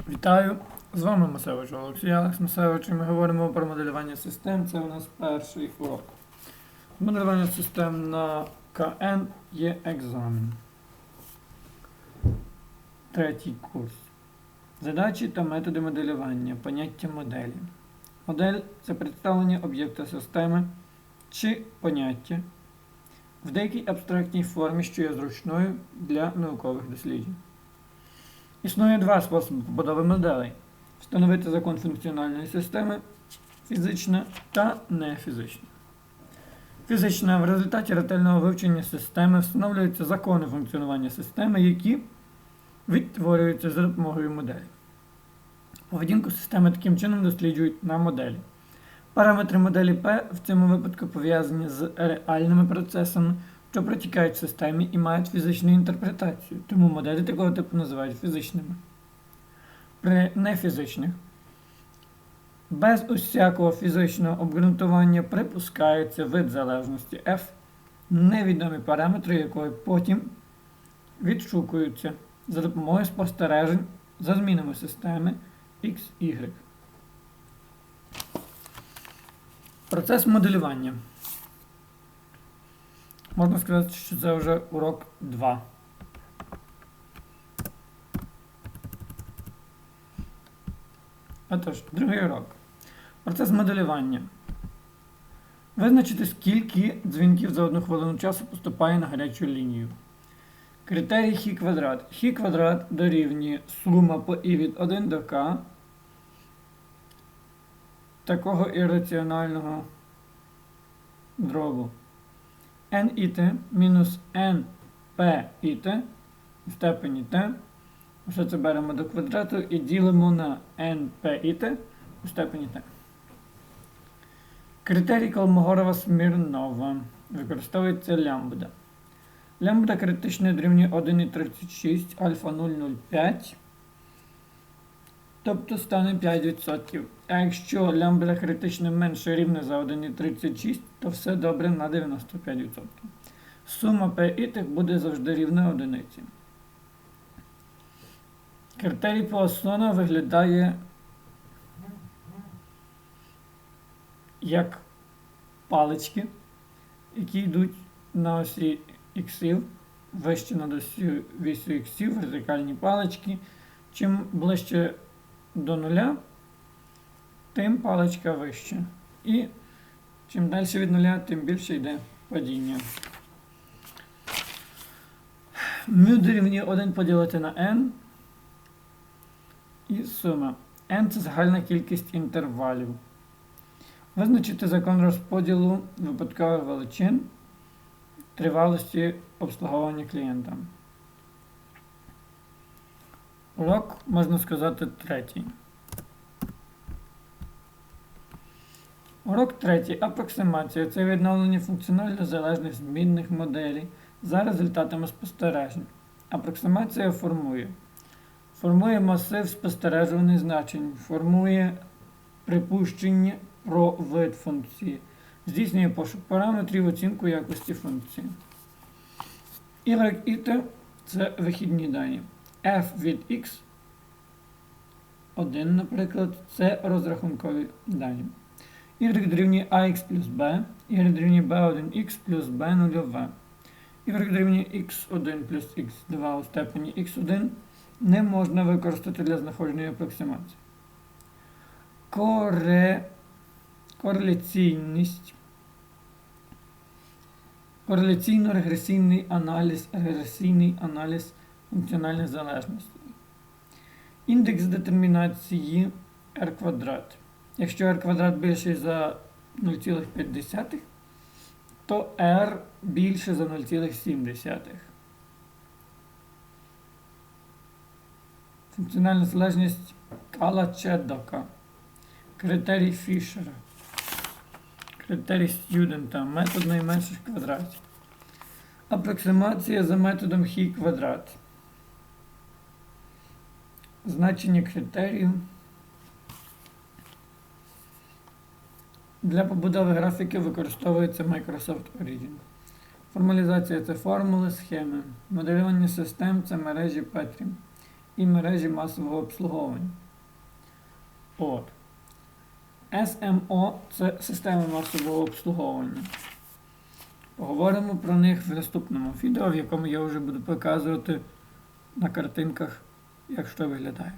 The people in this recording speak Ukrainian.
Вітаю! З вами Масевич Олексій Алекс Масевич, і ми говоримо про моделювання систем. Це у нас перший урок. Моделювання систем на КН є екзамен. Третій курс. Задачі та методи моделювання. Поняття моделі. Модель це представлення об'єкта системи чи поняття в деякій абстрактній формі, що є зручною для наукових досліджень. Існує два способи побудови моделей: встановити закон функціональної системи фізична та нефізична. Фізична в результаті ретельного вивчення системи встановлюються закони функціонування системи, які відтворюються за допомогою моделі. Поведінку системи таким чином досліджують на моделі. Параметри моделі P в цьому випадку пов'язані з реальними процесами, що протікають в системі і мають фізичну інтерпретацію, тому моделі такого типу називають фізичними. При нефізичних без усякого фізичного обґрунтування припускається вид залежності F, невідомі параметри якої потім відшукуються за допомогою спостережень за змінами системи X, Y. Процес моделювання. Можна сказати, що це вже урок 2. Отож, другий урок. Процес моделювання. Визначити, скільки дзвінків за одну хвилину часу поступає на гарячу лінію. Критерій хі квадрат. Хі квадрат дорівнює сума по і від 1 до k такого ірраціонального дробу n і t мінус n p і t в степені t. Все це беремо до квадрату і ділимо на n p і t у степені t. Критерій Колмогорова Смірнова. Використовується лямбда. Лямбда критичне дорівнює 1,36, альфа 0,05. Тобто стане 5%. А якщо лямбда критично менше рівне за 1,36, то все добре на 95%. Сума P буде завжди рівна одиниці. Критерій Пуассона виглядає як палички, які йдуть на осі іксів, вище над осі вісю іксів, вертикальні палички. Чим ближче до нуля, тим паличка вища. І чим далі від нуля, тим більше йде падіння. Мю дорівнює 1 поділити на n. І сума. n це загальна кількість інтервалів. Визначити закон розподілу випадкових величин тривалості обслуговування клієнта. Урок, можна сказати, третій. Урок третій. Апроксимація це відновлення функціонально залежних змінних моделей за результатами спостережень. Апроксимація формує. Формує масив спостережуваних значень, формує припущення про вид функції, здійснює пошук параметрів, оцінку якості функції. Y і T це вихідні дані. F від x 1, наприклад, це розрахункові дані. y дорівнює ax плюс b, y дорівнює b1x плюс b0v. y дорівнює x1 плюс x2 у степені x1 не можна використати для знаходження апроксимації. Коре... Кореляційність. Кореляційно-регресійний аналіз, регресійний аналіз функціональних залежностей. Індекс детермінації r квадрат. Якщо r квадрат більший за 0,5, то r більше за 0,7. Функціональна залежність Кала-Чеддока. Критерій Фішера. Критерій стюдента. Метод найменших квадратів. Апроксимація за методом хі квадрат. Значення критерію. Для побудови графіки використовується Microsoft Origin. Формалізація це формули, схеми. Моделювання систем це мережі Петрі. і мережі масового обслуговування. От. SMO це системи масового обслуговування. Поговоримо про них в наступному відео, в якому я вже буду показувати на картинках, як що виглядає.